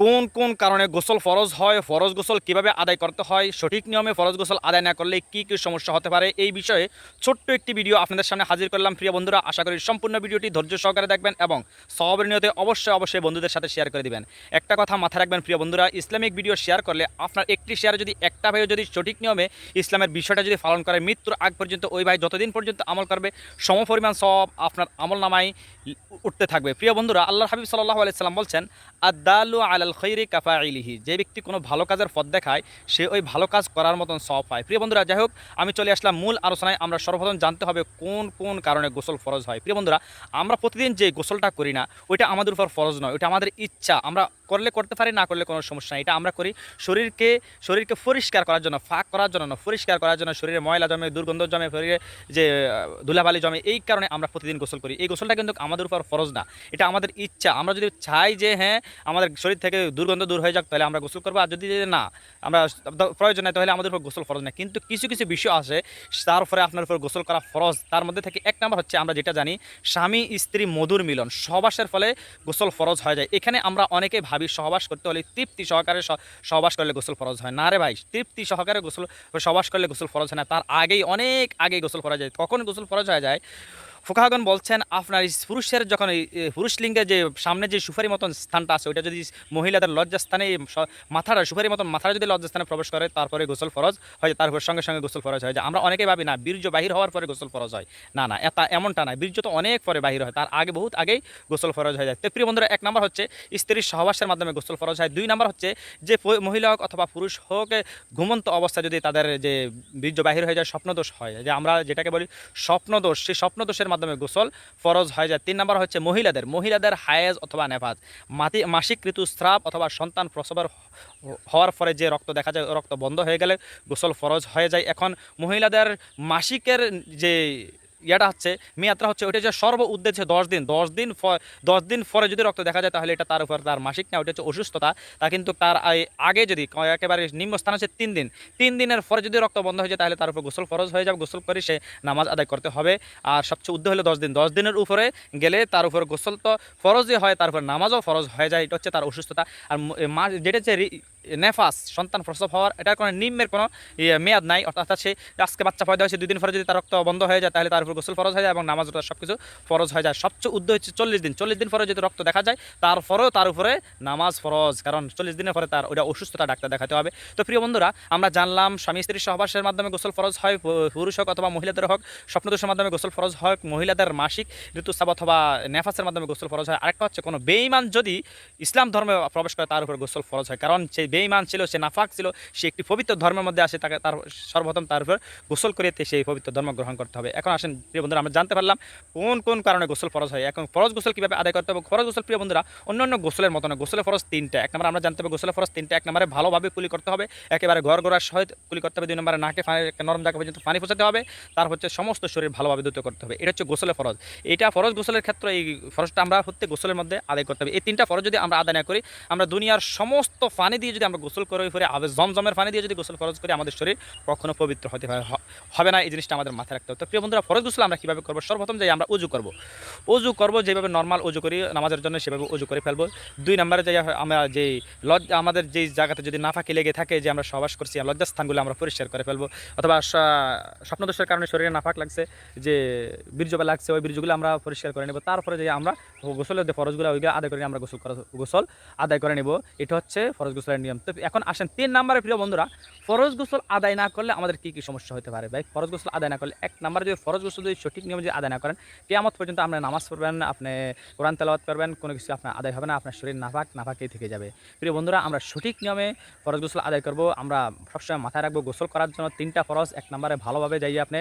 কোন কোন কারণে গোসল ফরজ হয়, ফরজ গোসল কীভাবে আদায় করতে হয়, সঠিক নিয়মে ফরজ গোসল আদায় না করলে কি কি সমস্যা হতে পারে, এই বিষয়ে ছোট্ট একটি ভিডিও আপনাদের সামনে হাজির করলাম। প্রিয় বন্ধুরা, আশা করি সম্পূর্ণ ভিডিওটি ধৈর্য সহকারে দেখবেন এবং সবের নিয়তে অবশ্যই অবশ্যই বন্ধুদের সাথে শেয়ার করে দিবেন। একটা কথা মাথায় রাখবেন প্রিয় বন্ধুরা, ইসলামিক ভিডিও শেয়ার করলে আপনার একটি শেয়ার যদি, একটা ভাইও যদি সঠিক নিয়মে ইসলামের বিষয়টা যদি পালন করে, মৃত্যুর আগ পর্যন্ত ওই ভাই যতদিন পর্যন্ত আমল করবে, সমপরিমাণ সব আপনার আমল নামায় উঠতে থাকবে। প্রিয় বন্ধুরা আল্লাহ হাবিব সাল্লাহ আলাইসাল্লাম বলছেন আদালু আলাল খৈরি কাফা ইলিহি যে ব্যক্তি কোনো ভালো কাজের পথ দেখায়, সে ওই ভালো কাজ করার মতন সব পায়। প্রিয় বন্ধুরা, যাই হোক, আমি চলে আসলাম মূল আলোচনায়। আমরা সর্বপ্রথম জানতে হবে কোন কোন কারণে গোসল ফরজ হয়। প্রিয় বন্ধুরা, আমরা প্রতিদিন যে গোসলটা করি না, ওইটা আমাদের উপর ফরজ নয়, ওইটা আমাদের ইচ্ছা। আমরা করলে করতে পারি, না করলে কোনো সমস্যা নেই। এটা আমরা করি শরীরকে শরীরকে পরিষ্কার করার জন্য, ফাঁক করার জন্য পরিষ্কার করার জন্য শরীরে ময়লা জমে, দুর্গন্ধ জমে, শরীরে যে ধুলাবালি জমে, এই কারণে আমরা প্রতিদিন গোসল করি। এই গোসলটা কিন্তু আমাদের উপর ফরজ না। এটা আমাদের ইচ্ছা। আমরা যদি চাই যে হ্যাঁ আমাদের শরীর থেকে দুর্গন্ধ দূর হয়ে যাক, তাহলে আমরা গোসল করব। আর যদি না, আমরা প্রয়োজন নেই, তাহলে আমাদের উপর গোসল ফরজ না। কিন্তু কিছু কিছু বিষয় আছে, তার উপরে আপনার উপর গোসল করা ফরজ। তার মধ্যে থেকে এক নম্বর হচ্ছে, আমরা যেটা জানি স্বামী স্ত্রী মধুর মিলন। সবাসের ফলে গোসল ফরজ হয়ে যায়। এখানে আমরা অনেকে ভাবি সহবাস করতে হলে তৃপ্তি সহকারে সহবাস করলে গোসল ফরজ হয়। না রে ভাই, তৃপ্তি সহকারে গোসল সহবাস করলে গোসল ফরজ হয় না। তার আগেই অনেক আগেই গোসল ফরজ হয় কখন গোসল ফরজ হয়ে যায়? ফুকাহাগন বলছেন, আপনার পুরুষের যখন পুরুষ লিঙ্গের যে সামনে যে সুপারি মতন স্থানটা আছে, ওইটা যদি মহিলাদের লজ্জাস্থানে মাথাটা, সুপারি মতন মাথাটা যদি লজ্জাস্থানে প্রবেশ করে, তারপরে গোসল ফরজ হয় তারপর সঙ্গে সঙ্গে গোসল ফরজ হয়। যে আমরা অনেকেই ভাবি, না, বীর্য বাহির হওয়ার পরে গোসল ফরজ হয়। না না, এটা এমনটা না। বীর্য তো অনেক পরে বাহির হয়, তার আগে, বহুত আগেই গোসল ফরজ হয়ে যায়। তো প্রিয় বন্ধুরা, এক নম্বর হচ্ছে, স্ত্রীর সহবাসের মাধ্যমে গোসল ফরজ হয়। দুই নম্বর হচ্ছে, যে মহিলা হোক অথবা পুরুষ হোক, ঘুমন্ত অবস্থায় যদি তাদের যে বীর্য বাহির হয়ে যায়, স্বপ্নদোষ হয়। যে আমরা যেটাকে বলি স্বপ্নদোষ, সেই স্বপ্নদোষের মাধ্যমে গোসল ফরজ হয়ে যায়। তিন নম্বর হচ্ছে মহিলাদের মহিলাদের হায়েজ অথবা নেফাজ। মাতি, মাসিক ঋতুস্রাব অথবা সন্তান প্রসবের হওয়ার পরে যে রক্ত দেখা যায়, রক্ত বন্ধ হয়ে গেলে গোসল ফরজ হয়ে যায়। এখন মহিলাদের মাসিকের যে ইয়েটা হচ্ছে, মেয়াদটা হচ্ছে ওইটা যে সর্ব উদ্দেশ্যে দশ দিন দশ দিন দশ দিন পরে যদি রক্ত দেখা যায় তাহলে এটা তার উপর তার মাসিক না ওটা হচ্ছে অসুস্থতা, তা কিন্তু তার আগে যদি একেবারে নিম্ন স্থান হচ্ছে তিন দিন, তিন দিনের পরে যদি রক্ত বন্ধ হয়ে যায় তাহলে তার উপর গোসল ফরজ হয়ে যাবে, গোসল করে সে নামাজ আদায় করতে হবে, আর সবচেয়ে উদ্যোগ হলো দশ দিন, দশ দিনের উপরে গেলে তার উপর গোসল তো ফরজই হয়, তার উপর নামাজও ফরজ হয়ে যায়, এটা হচ্ছে তার অসুস্থতা, আর যেটা হচ্ছে নেফাস, সন্তান প্রসব হওয়ার, এটার কোনো নিম্নের কোনো মেয়াদ নাই। অর্থাৎ সে আজকে বাচ্চা পয়দা হয়েছে দুই দিন পরে যদি তার রক্ত বন্ধ হয়ে যায়, তাহলে তার উপর গোসল ফরজ হয়ে যায় এবং নামাজ ওটা সব কিছু ফরজ হয়ে যায়। সবচেয়ে উদ্যোগ হচ্ছে চল্লিশ দিন। চল্লিশ দিন পরে যদি রক্ত দেখা যায়, তারপরেও তার উপরে নামাজ ফরজ। কারণ চল্লিশ দিনের পরে তার ওটা অসুস্থতা ডাক্তার দেখাতে হবে। তো প্রিয় বন্ধুরা, আমরা জানলাম, স্বামী স্ত্রীর সহবাসের মাধ্যমে গোসল ফরজ হয় পুরুষ হোক অথবা মহিলাদের হোক, স্বপ্নদোষের মাধ্যমে গোসল ফরজ হয়, মহিলাদের মাসিক ঋতুস্রাব অথবা নেফাসের মাধ্যমে গোসল ফরজ হয়। আরেকটা হচ্ছে কোনো বেঈমান যদি ইসলাম ধর্মে প্রবেশ করে তার উপর গোসল ফরজ হয়। কারণ সেই বেঈমান ছিল, সে নাফাক ছিল, সে একটি পবিত্র ধর্মের মধ্যে আসে, তাকে তার সর্বপ্রথম তার উপর গোসল করে তে সেই পবিত্র ধর্ম গ্রহণ করতে হবে। এখন আসেন, প্রিয় বন্ধুরা, আমরা জানতে পারলাম কোন কোন কারণে গোসল ফরজ হয়। এখন ফরজ গোসল কীভাবে আদায় করতে হবে? ফরজ গোসল, প্রিয় বন্ধুরা অন্য অন্য গোসলের মতো না। গোসলের ফরজ তিনটা, এক নম্বর আমরা জানতে হবে গোসলের ফরজ তিনটা, এক নম্বরে ভালোভাবে কুলি করতে হবে, একেবারে ঘর ঘোরার সহিত কুলি করতে হবে, দুই নম্বরে নাকে নরম জায়গা পর্যন্ত পানি পৌঁছাতে হবে তার হচ্ছে সমস্ত শরীর ভালোভাবে দ্রুত করতে হবে। এটা হচ্ছে গোসলের ফরজ। এটা ফরজ গোসলের ক্ষেত্রে এই ফরজটা আমরা হচ্ছে গোসলের মধ্যে আদায় করতে হবে। এই তিনটা ফরজ যদি আমরা আদায় না করি, আমরা দুনিয়ার সমস্ত পানি দিয়ে যদি আমরা গোসল করে পরে আবে জমজমের পানি দিয়ে যদি গোসল ফরজ করি, আমাদের শরীর কখনো পবিত্র হতে হবে না। এই জিনিসটা আমাদের মাথায় রাখতে হবে। তো প্রিয় বন্ধুরা, ফরজ গোসল আমরা কীভাবে করব? সর্বপ্রথম যে আমরা উজু করব। উজু করব যেভাবে নর্মাল উজু করি, নামাজের জন্য সেভাবে উজু করে ফেলব। দুই নম্বরে যে আমরা যে লজ আমাদের যেই জায়গাতে যদি নাফাকি লেগে থাকে যে আমরা সবাস করছি লজ্জাস্থানগুলো আমরা পরিষ্কার করে ফেলব। অথবা স্বপ্নদোষের কারণে শরীরে নাফাক লাগছে, যে বীর্যবা লাগছে, ওই বীর্যগুলো আমরা পরিষ্কার করে নেব। তারপরে যে আমরা গোসলের যে ফরজগুলো, ওইগুলো আদায় করে আমরা গোসল গোসল আদায় করে নেব। এটা হচ্ছে ফরজ গোসলের নিয়ম। তো এখন আসেন, তিন নম্বরে প্রিয় বন্ধুরা, ফরজ গোসল আদায় না করলে আমাদের কী কী সমস্যা হতে পারে? ভাই, ফরজ গোসল আদায় না করলে, এক নম্বরে যদি ফরজ গোসল যদি সঠিক নিয়মে যদি আদায় না করেন, কেয়ামত পর্যন্ত আপনি নামাজ পড়বেন, আপনি কোরআন তেলাওয়াত করবেন, কোনো কিছু আপনার আদায় হবে না, আপনার শরীর নাফাক, নাফাকেই থেকে যাবে। প্রিয় বন্ধুরা, আমরা সঠিক নিয়মে ফরজ গোসল আদায় করব। আমরা সবসময় মাথায় রাখব, গোসল করার জন্য তিনটা ফরজ এক নম্বরে ভালোভাবে যাইয়ে আপনি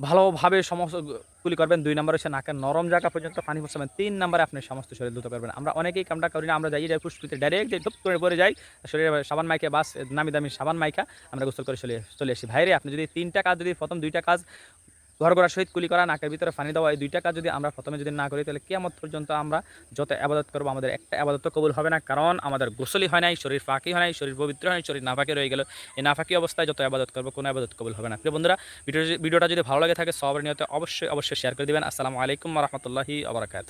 ভালোভাবে সমস্তগুলি করবেন। দুই নম্বর হচ্ছে নাকের নরম জায়গা পর্যন্ত পানি পৌঁছাবেন তিন নম্বরে আপনি সমস্ত শরীর ধুতে পারবেন আমরা অনেকেই কামটা করি না, আমরা যাই যাই, পুষ্পিতে ডাইরেক্ট ধুপ করে পরে যাই। শরীরে সাবান মাইকে বাস, নামি দামি সাবান মাইকা আমরা গোসল করে চলে চলে আসি। ভাইরে, আপনি যদি তিনটা কাজ, যদি প্রথম দুইটা কাজ ঘর ঘোরা সহিত কুলি করা, নাকের ভিতরে ফানি দেওয়া, এই দুইটা কাজ যদি আমরা প্রথমে যদি না করি, তাহলে কেমন পর্যন্ত আমরা যত আবাদত করব, আমাদের একটা আবাদত কবুল হবে না। কারণ আমাদের গোসলি হয় নাই, শরীর ফাঁকি হয় নাই, শরীর পবিত্র হয় শরীর শরীর নাফাকি রয়ে গেল। এই নাফাকি অবস্থায় যত আবাদত করব, কোনো আবাদত কবুল হবে না। প্রিয় বন্ধুরা ভিডিও ভিডিওটা যদি ভালো লাগে থাকে, সবার নিয়তে অবশ্যই অবশ্যই শেয়ার করে দেবেন। আসসালামু আলাইকুম রহমতুল্লাহি আবরাকাত